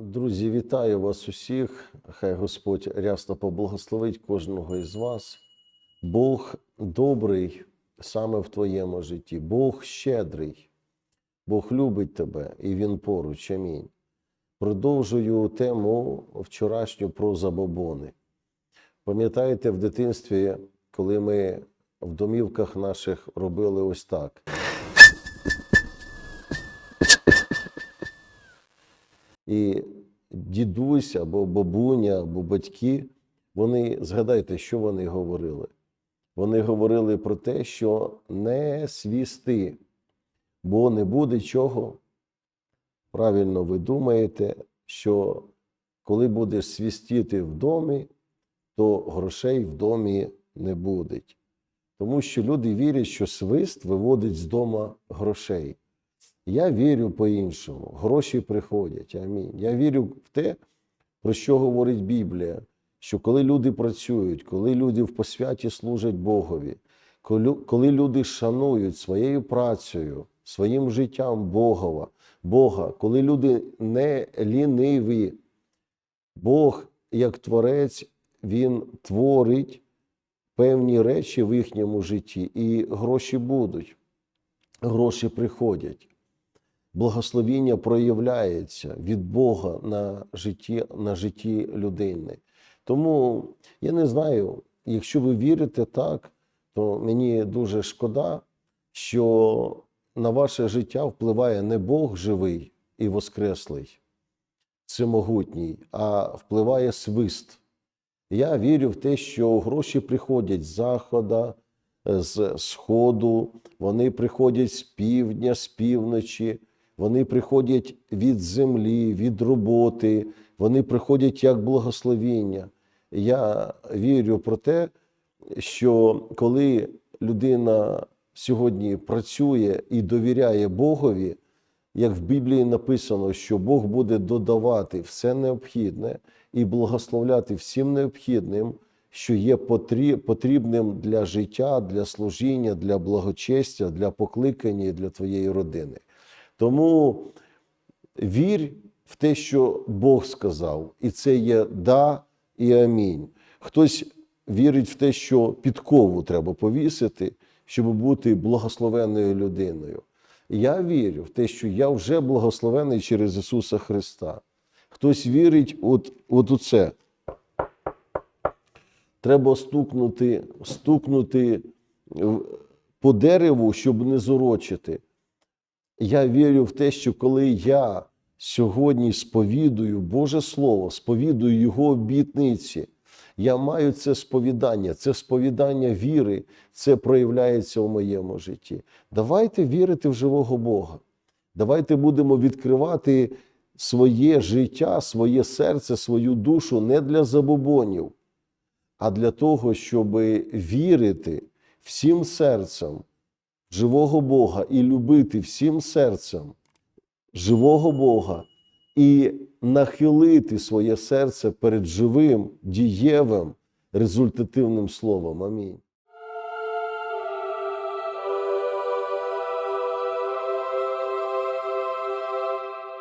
Друзі, вітаю вас усіх. Хай Господь рясно поблагословить кожного із вас. Бог добрий саме в твоєму житті. Бог щедрий. Бог любить тебе і Він поруч. Амінь. Продовжую тему вчорашню про забобони. Пам'ятаєте, в дитинстві, коли ми в домівках наших робили ось так. І дідусь або бабуня, або батьки, вони згадайте, що вони говорили. Вони говорили про те, що не свісти, бо не буде чого. Правильно ви думаєте, що коли будеш свістіти в домі, то грошей в домі не буде. Тому що люди вірять, що свист виводить з дома грошей. Я вірю по-іншому. Гроші приходять. Амінь. Я вірю в те, про що говорить Біблія, що коли люди працюють, коли люди в посвяті служать Богові, коли, люди шанують своєю працею, своїм життям Богова, Бога, коли люди не ліниві, Бог, як творець, Він творить певні речі в їхньому житті, і гроші будуть, гроші приходять благословіння проявляється від Бога на житті, на житті людини. Тому я не знаю, якщо ви вірите так, то мені дуже шкода, що на ваше життя впливає не Бог живий і воскреслий, всемогутній, а впливає свист. Я вірю в те, що гроші приходять з заходу, з сходу, вони приходять з півдня, з півночі. Вони приходять від землі, від роботи, вони приходять як благословіння. Я вірю про те, що коли людина сьогодні працює і довіряє Богові, як в Біблії написано, що Бог буде додавати все необхідне і благословляти всім необхідним, що є потрібним для життя, для служіння, для благочестя, для покликання і для твоєї родини. Тому вір в те, що Бог сказав, і це є да і амінь. Хтось вірить в те, що підкову треба повісити, щоб бути благословенною людиною. Я вірю в те, що я вже благословений через Ісуса Христа. Хтось вірить от, от у це. Треба стукнути, стукнути по дереву, щоб не зорочити. Я вірю в те, що коли я сьогодні сповідую Боже Слово, сповідую Його обітниці, я маю це сповідання, це сповідання віри, це проявляється у моєму житті. Давайте вірити в живого Бога. Давайте будемо відкривати своє життя, своє серце, свою душу не для забобонів, а для того, щоб вірити всім серцем живого Бога і любити всім серцем живого Бога і нахилити своє серце перед живим, дієвим, результативним словом. Амінь.